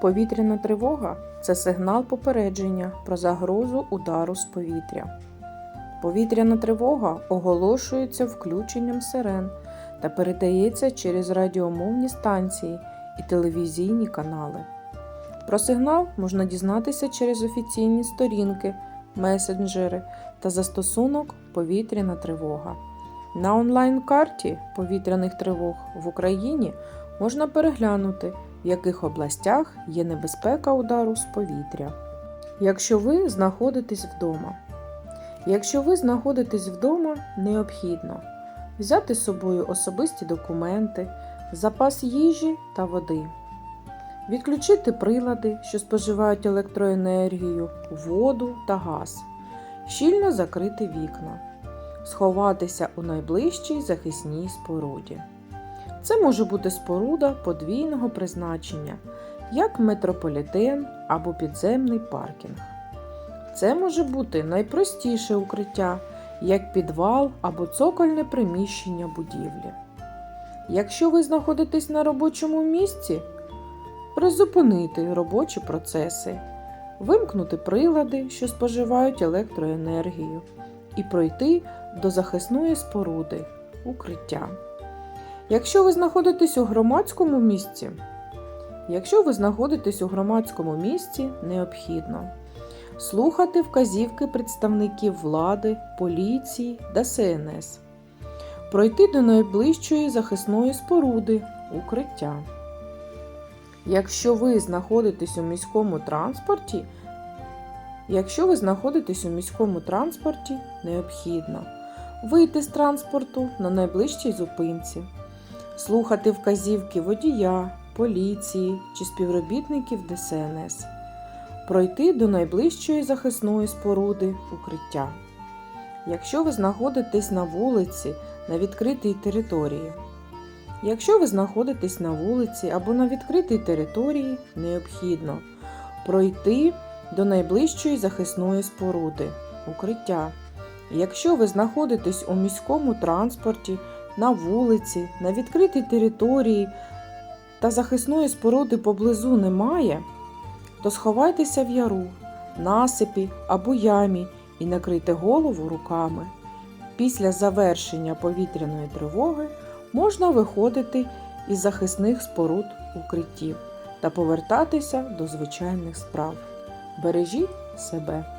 Повітряна тривога це сигнал попередження про загрозу удару з повітря. Повітряна тривога оголошується включенням сирен та передається через радіомовні станції і телевізійні канали. Про сигнал можна дізнатися через офіційні сторінки, месенджери та застосунок Повітряна тривога. На онлайн-карті повітряних тривог в Україні можна переглянути, в яких областях є небезпека удару з повітря. Якщо ви знаходитесь вдома. Якщо ви знаходитесь вдома, необхідно взяти з собою особисті документи, запас їжі та води, відключити прилади, що споживають електроенергію, воду та газ, щільно закрити вікна, сховатися у найближчій захисній споруді. Це може бути споруда подвійного призначення, як метрополітен або підземний паркінг. Це може бути найпростіше укриття, як підвал або цокольне приміщення будівлі. Якщо ви знаходитесь на робочому місці, призупинити робочі процеси, вимкнути прилади, що споживають електроенергію, і пройти до захисної споруди укриття. Якщо ви знаходитесь у громадському місці, якщо ви знаходитесь у громадському місці, необхідно слухати вказівки представників влади, поліції та СНС, пройти до найближчої захисної споруди укриття. Якщо ви знаходитесь у міському транспорті, якщо ви знаходитесь у міському транспорті, необхідно вийти з транспорту на найближчій зупинці, слухати вказівки водія, поліції чи співробітників ДСНС пройти до найближчої захисної споруди укриття. Якщо ви знаходитесь на вулиці на відкритій території. Якщо ви знаходитесь на вулиці або на відкритій території, необхідно пройти до найближчої захисної споруди укриття. Якщо ви знаходитесь у міському транспорті, на вулиці, на відкритій території та захисної споруди поблизу немає, то сховайтеся в яру, насипі або ямі і накрийте голову руками. Після завершення повітряної тривоги можна виходити із захисних споруд укриттів та повертатися до звичайних справ. Бережіть себе!